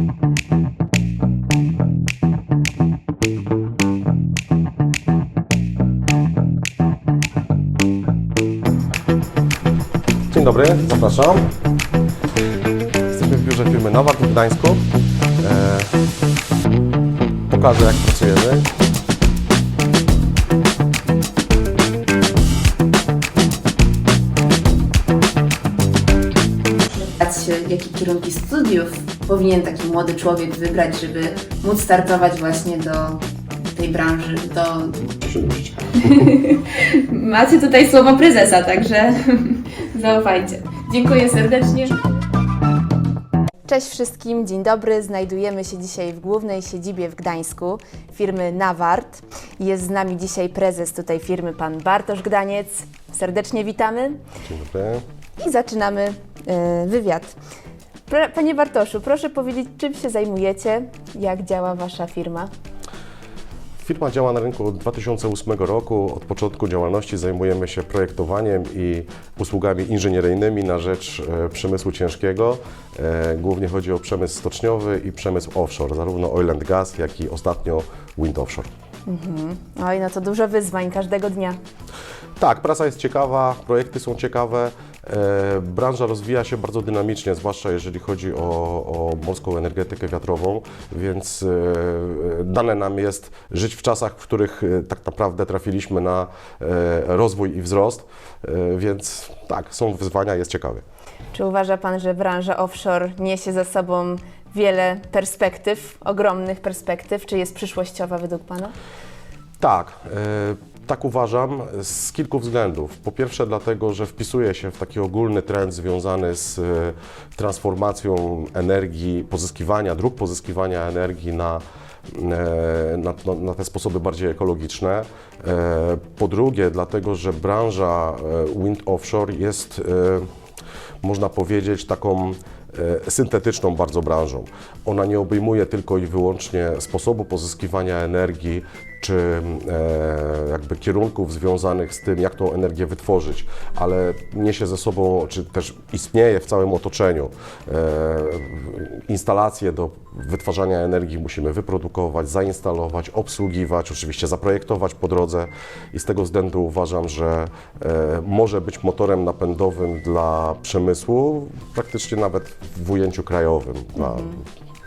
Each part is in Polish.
Dzień dobry, zapraszam. Jesteśmy w biurze firmy Nowak w Gdańsku. E, pokażę jak pracujemy. Jakie kierunki studiów powinien taki młody człowiek wybrać, żeby móc startować właśnie do tej branży, do... Oczywiście. Macie tutaj słowo prezesa, także zaufajcie. Dziękuję serdecznie. Cześć wszystkim, dzień dobry. Znajdujemy się dzisiaj w głównej siedzibie w Gdańsku firmy Nawart. Jest z nami dzisiaj prezes tutaj firmy, pan Bartosz Gdaniec. Serdecznie witamy Dzień dobry. i zaczynamy e, wywiad. Panie Bartoszu, proszę powiedzieć, czym się zajmujecie, jak działa Wasza firma? Firma działa na rynku od 2008 roku. Od początku działalności zajmujemy się projektowaniem i usługami inżynieryjnymi na rzecz e, przemysłu ciężkiego. E, Głównie chodzi o przemysł stoczniowy i przemysł offshore, zarówno oil and gas, jak i ostatnio wind offshore. Oj, no to dużo wyzwań każdego dnia. Tak, praca jest ciekawa, projekty są ciekawe. E, branża rozwija się bardzo dynamicznie, zwłaszcza jeżeli chodzi o, o morską energetykę wiatrową, więc e, dane nam jest żyć w czasach, w których e, tak naprawdę trafiliśmy na e, rozwój i wzrost, e, więc tak, są wyzwania, jest ciekawie. Czy uważa Pan, że branża offshore niesie za sobą wiele perspektyw, ogromnych perspektyw? Czy jest przyszłościowa według Pana? Tak, e, tak uważam z kilku względów. Po pierwsze, dlatego, że wpisuje się w taki ogólny trend związany z e, transformacją energii, pozyskiwania, dróg pozyskiwania energii na, e, na, na, te sposoby bardziej ekologiczne. E, Po drugie, dlatego, że branża wind offshore jest, można powiedzieć, taką syntetyczną bardzo branżą. Ona nie obejmuje tylko i wyłącznie sposobu pozyskiwania energii, czy jakby kierunków związanych z tym, jak tą energię wytworzyć, ale niesie ze sobą, czy też istnieje w całym otoczeniu. E, instalacje do wytwarzania energii musimy wyprodukować, zainstalować, obsługiwać, oczywiście zaprojektować po drodze i z tego względu uważam, że e, może być motorem napędowym dla przemysłu, praktycznie nawet w ujęciu krajowym, dla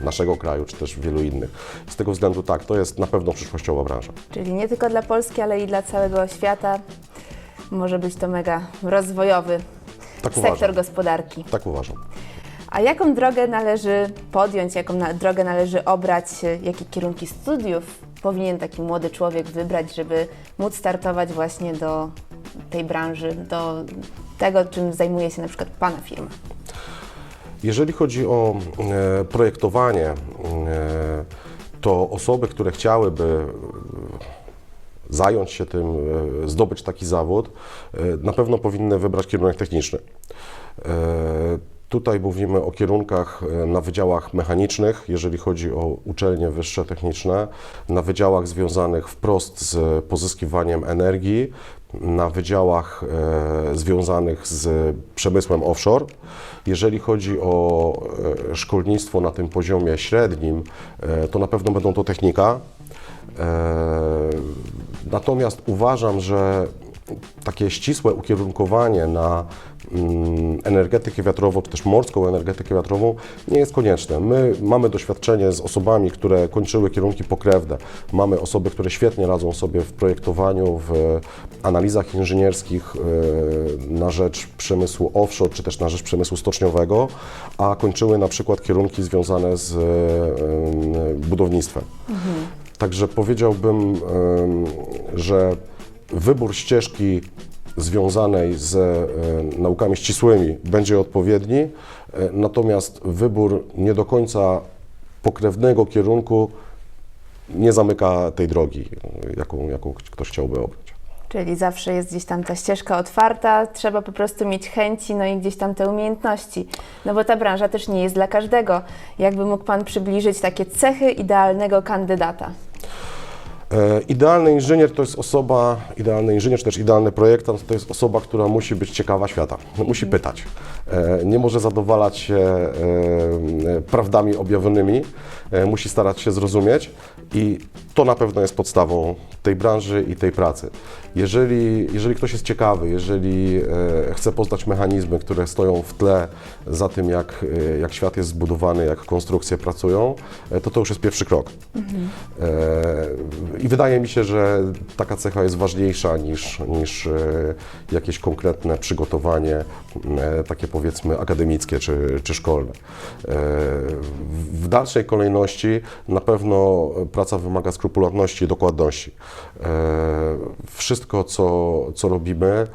naszego kraju, czy też wielu innych. Z tego względu tak, to jest na pewno przyszłościowa branża. Czyli nie tylko dla Polski, ale i dla całego świata. Może być to mega rozwojowy Tak sektor uważam. gospodarki. Tak uważam. A jaką drogę należy podjąć, jaką na, drogę należy obrać, jakie kierunki studiów powinien taki młody człowiek wybrać, żeby móc startować właśnie do tej branży, do tego, czym zajmuje się na przykład Pana firma? Jeżeli chodzi o e, projektowanie, e, to osoby, które chciałyby e, zająć się tym, zdobyć taki zawód, na pewno powinny wybrać kierunek techniczny. Tutaj mówimy o kierunkach na wydziałach mechanicznych, jeżeli chodzi o uczelnie wyższe techniczne, na wydziałach związanych wprost z pozyskiwaniem energii, na wydziałach e, związanych z przemysłem offshore. Jeżeli chodzi o e, szkolnictwo na tym poziomie średnim, e, to na pewno będą to technika. Natomiast uważam, że takie ścisłe ukierunkowanie na mm, energetykę wiatrową, czy też morską energetykę wiatrową nie jest konieczne. My mamy doświadczenie z osobami, które kończyły kierunki pokrewne. Mamy osoby, które świetnie radzą sobie w projektowaniu, w analizach inżynierskich e, na rzecz przemysłu offshore, czy też na rzecz przemysłu stoczniowego, a kończyły na przykład kierunki związane z e, budownictwem. Także powiedziałbym, że wybór ścieżki związanej z e, naukami ścisłymi będzie odpowiedni, e, natomiast wybór nie do końca pokrewnego kierunku nie zamyka tej drogi, jaką, jaką ktoś chciałby obrać. Czyli zawsze jest gdzieś tam ta ścieżka otwarta, trzeba po prostu mieć chęci, no i gdzieś tam te umiejętności. No bo ta branża też nie jest dla każdego. Jakby mógł Pan przybliżyć takie cechy idealnego kandydata? E, Idealny inżynier to jest osoba, idealny inżynier czy też idealny projektant to jest osoba, która musi być ciekawa świata, musi pytać. E, nie może zadowalać się e, e, prawdami objawionymi, musi starać się zrozumieć i to na pewno jest podstawą tej branży i tej pracy. Jeżeli, jeżeli ktoś jest ciekawy, jeżeli chce poznać mechanizmy, które stoją w tle za tym, jak, jak świat jest zbudowany, jak konstrukcje pracują, to to już jest pierwszy krok. E, I wydaje mi się, że taka cecha jest ważniejsza niż, niż jakieś konkretne przygotowanie, takie powiedzmy akademickie czy, czy szkolne. E, W dalszej kolejności na pewno praca wymaga skrupulatności i dokładności. E, Wszystko, co, co robimy,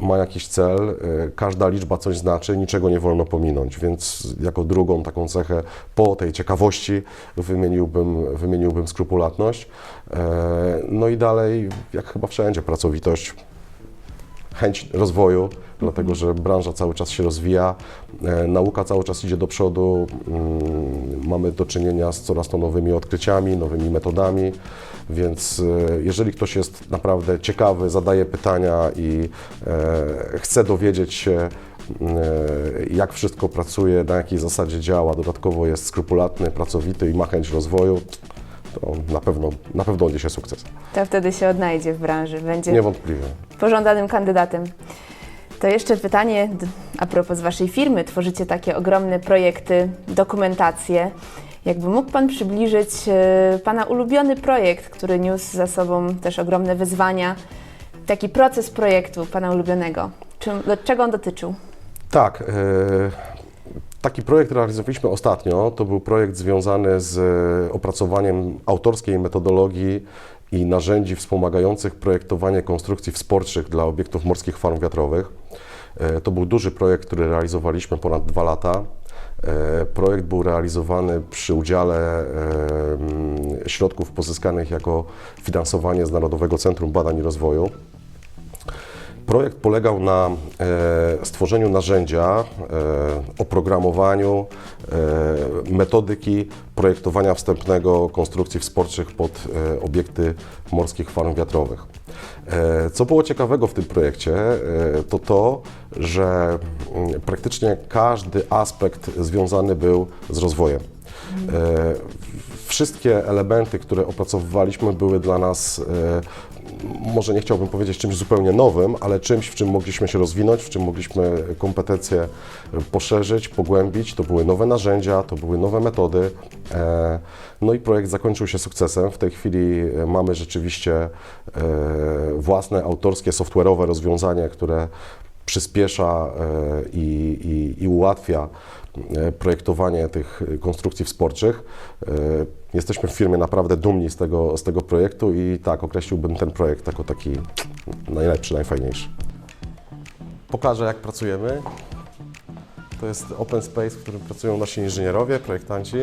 ma jakiś cel, e, każda liczba coś znaczy, niczego nie wolno pominąć, więc jako drugą taką cechę po tej ciekawości wymieniłbym, wymieniłbym skrupulatność. No i dalej, jak chyba wszędzie, pracowitość, chęć rozwoju, dlatego że branża cały czas się rozwija, e, nauka cały czas idzie do przodu, mm, mamy do czynienia z coraz to nowymi odkryciami, nowymi metodami, więc e, jeżeli ktoś jest naprawdę ciekawy, zadaje pytania i e, chce dowiedzieć się, jak wszystko pracuje, na jakiej zasadzie działa, dodatkowo jest skrupulatny, pracowity i ma chęć rozwoju, to na pewno, na pewno odniesie sukces. To wtedy się odnajdzie w branży, będzie Niewątpliwie. pożądanym kandydatem. To jeszcze pytanie a propos Waszej firmy. Tworzycie takie ogromne projekty, dokumentacje. Jakby mógł Pan przybliżyć e, Pana ulubiony projekt, który niósł za sobą też ogromne wyzwania, taki proces projektu Pana ulubionego. Czym, do czego on dotyczył? Tak. e, Taki projekt realizowaliśmy ostatnio. To był projekt związany z e, opracowaniem autorskiej metodologii i narzędzi wspomagających projektowanie konstrukcji wsporczych dla obiektów morskich farm wiatrowych. E, To był duży projekt, który realizowaliśmy ponad dwa lata. E, Projekt był realizowany przy udziale mm, środków pozyskanych jako finansowanie z Narodowego Centrum Badań i Rozwoju. Projekt polegał na e, stworzeniu narzędzia, e, oprogramowaniu e, metodyki projektowania wstępnego konstrukcji wsporczych pod obiekty morskich farm wiatrowych. Co było ciekawego w tym projekcie, to to, że mm, praktycznie każdy aspekt związany był z rozwojem. Wszystkie elementy, które opracowywaliśmy, były dla nas, może nie chciałbym powiedzieć czymś zupełnie nowym, ale czymś, w czym mogliśmy się rozwinąć, w czym mogliśmy kompetencje poszerzyć, pogłębić. To były nowe narzędzia, to były nowe metody. E, No i projekt zakończył się sukcesem. W tej chwili e, mamy rzeczywiście e, własne autorskie, software'owe rozwiązanie, które przyspiesza e, i, i, i ułatwia e, projektowanie tych konstrukcji wsporczych. E, Jesteśmy w firmie naprawdę dumni z tego, z tego projektu i tak, określiłbym ten projekt jako taki najlepszy, najfajniejszy. Pokażę, jak pracujemy. To jest open space, w którym pracują nasi inżynierowie, projektanci.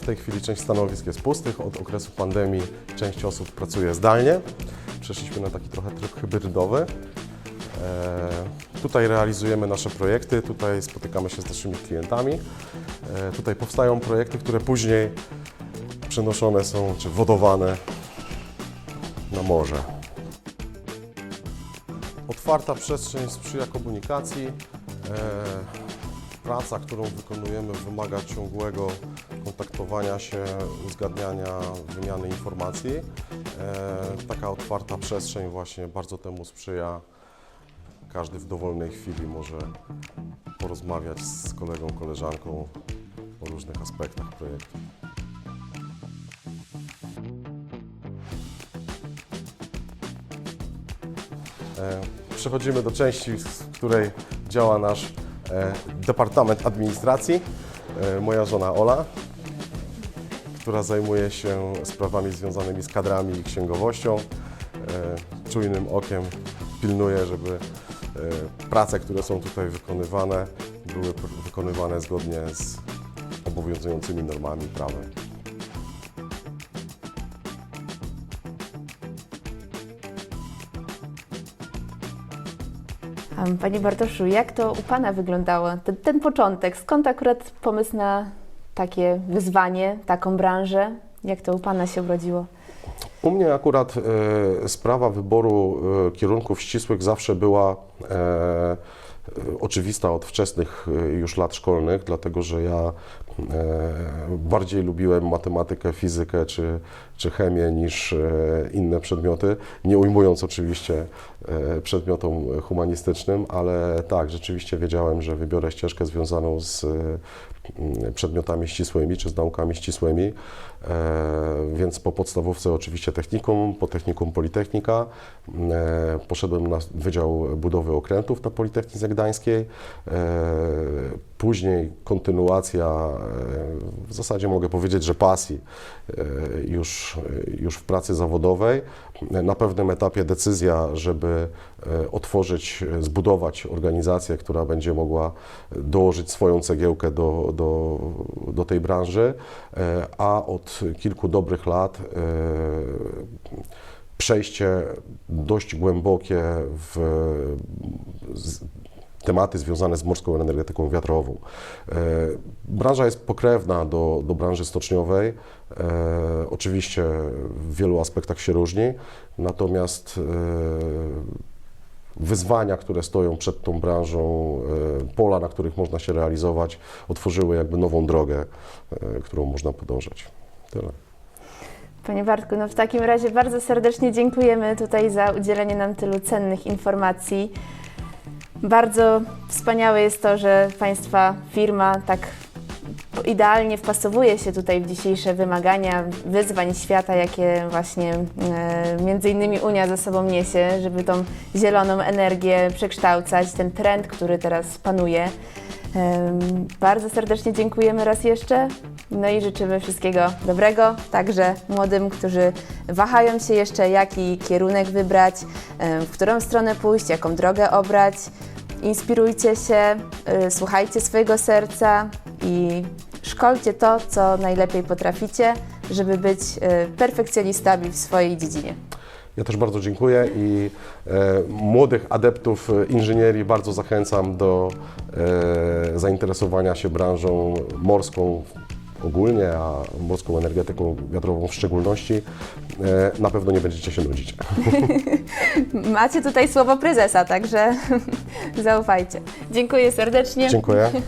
W tej chwili część stanowisk jest pustych. Od okresu pandemii część osób pracuje zdalnie. Przeszliśmy na taki trochę tryb hybrydowy. E, Tutaj realizujemy nasze projekty, tutaj spotykamy się z naszymi klientami. E, Tutaj powstają projekty, które później przenoszone są czy wodowane na morze. Otwarta przestrzeń sprzyja komunikacji. E, Praca, którą wykonujemy, wymaga ciągłego kontaktowania się, uzgadniania, wymiany informacji. Taka otwarta przestrzeń właśnie bardzo temu sprzyja. Każdy w dowolnej chwili może porozmawiać z kolegą, koleżanką o różnych aspektach projektu. E, Przechodzimy do części, w której działa nasz e, Departament Administracji. E, Moja żona Ola, która zajmuje się sprawami związanymi z kadrami i księgowością. Czujnym okiem pilnuje, żeby prace, które są tutaj wykonywane, były wykonywane zgodnie z obowiązującymi normami prawem. Em, Panie Bartoszu, jak to u Pana wyglądało, ten, ten początek? Skąd akurat pomysł na takie wyzwanie, taką branżę? Jak to u Pana się urodziło? U mnie akurat e, sprawa wyboru e, kierunków ścisłych zawsze była e, oczywista od wczesnych e, już lat szkolnych, dlatego że ja e, bardziej lubiłem matematykę, fizykę czy, czy chemię niż e, inne przedmioty, nie ujmując oczywiście e, przedmiotom humanistycznym, ale tak, rzeczywiście wiedziałem, że wybiorę ścieżkę związaną z e, m, przedmiotami ścisłymi czy z naukami ścisłymi, e, więc po podstawówce oczywiście technikum, po technikum Politechnika, e, poszedłem na Wydział Budowy Okrętów na Politechnice Gdańskiej, e, później kontynuacja, e, w zasadzie mogę powiedzieć, że pasji e, już, już w pracy zawodowej. Na pewnym etapie decyzja, żeby e, otworzyć, zbudować organizację, która będzie mogła dołożyć swoją cegiełkę do, do, do tej branży, e, a od kilku dobrych lat przejście dość głębokie w tematy związane z morską energetyką wiatrową. E, Branża jest pokrewna do, do branży stoczniowej. E, Oczywiście w wielu aspektach się różni, natomiast e, wyzwania, które stoją przed tą branżą, pola, na których można się realizować, otworzyły jakby nową drogę, którą można podążać. Tyle. Panie Bartku, no w takim razie bardzo serdecznie dziękujemy tutaj za udzielenie nam tylu cennych informacji. Bardzo wspaniałe jest to, że Państwa firma tak idealnie wpasowuje się tutaj w dzisiejsze wymagania, wyzwań świata, jakie właśnie e, między innymi Unia ze sobą niesie, żeby tą zieloną energię przekształcać, ten trend, który teraz panuje. Em, Bardzo serdecznie dziękujemy raz jeszcze. No i życzymy wszystkiego dobrego, także młodym, którzy wahają się jeszcze, jaki kierunek wybrać, w którą stronę pójść, jaką drogę obrać. Inspirujcie się, y, słuchajcie swojego serca i szkolcie to, co najlepiej potraficie, żeby być y, perfekcjonistami w swojej dziedzinie. Ja też bardzo dziękuję i e, młodych adeptów e, inżynierii bardzo zachęcam do e, zainteresowania się branżą morską ogólnie, a morską energetyką wiatrową w szczególności. E, na pewno nie będziecie się nudzić. Macie tutaj słowo prezesa, także zaufajcie. Dziękuję serdecznie. Dziękuję.